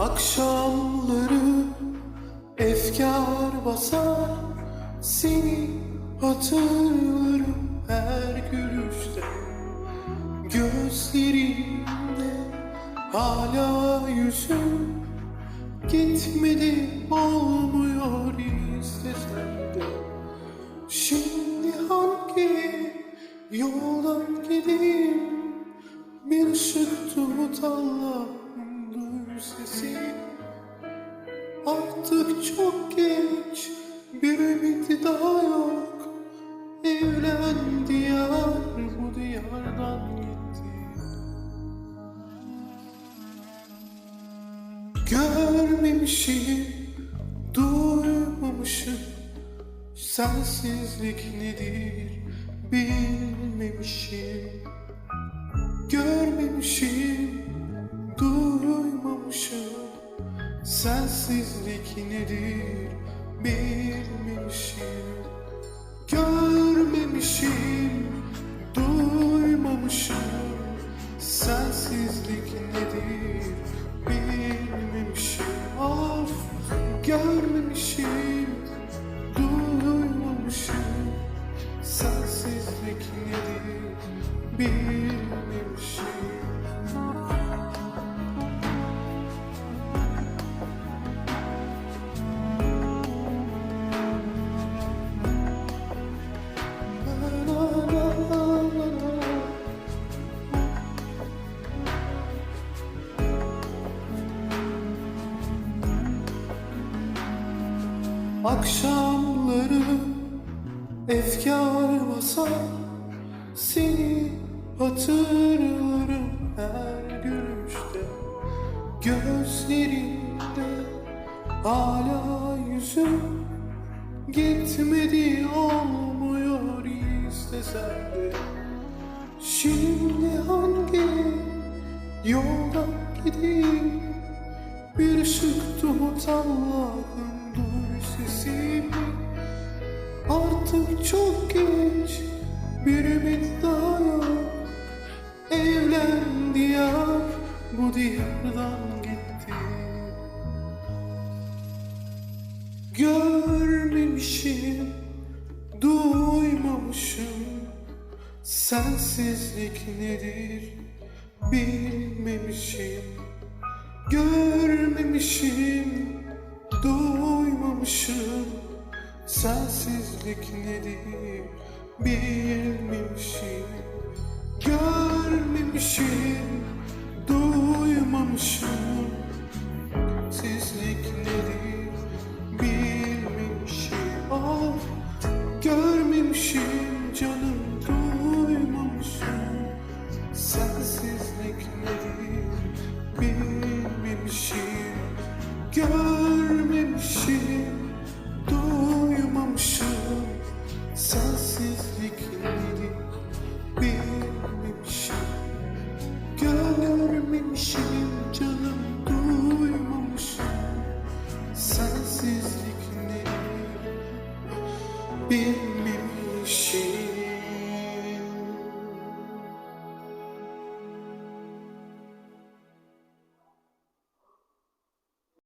Akşamları efkar basar Seni hatırlarım her gülüşte. Gözlerimde hala yüzün Gitmedi olmuyor istesem de Şimdi hangi yoldan gideyim? Bir ışık tut Artık çok geç bir ümit daha yok. Evlen diyar bu diyardan gitti. Görmemişim, duymamışım. Sensizlik nedir bilmemişim. Görmemişim, Sensizlik nedir bilmemişim. Görmemişim, duymamışım. Sensizlik nedir bilmemişim. Of, görmemişim, Akşamları efkar basar Seni hatırlarım her gülüşte. Gözlerinde hala yüzün Gitmedi olmuyor istesem de Şimdi hangi yoldan gideyim? Bir ışık tut Allah'ım sesimi Artık çok geç bir ümit daha yok Evlen diyar bu diyardan gitti. Görmemişim, duymamışım. Sensizlik nedir bilmemişim. Görmemişim, duymamışım Sensizlik nedir bilmemişim. Görmemişim, duymamışım. Sensizlik nedir bilmemişim. Of, görmemişim canım duymamışım. Sensizlik nedir bilmemişim. Görmemişim bit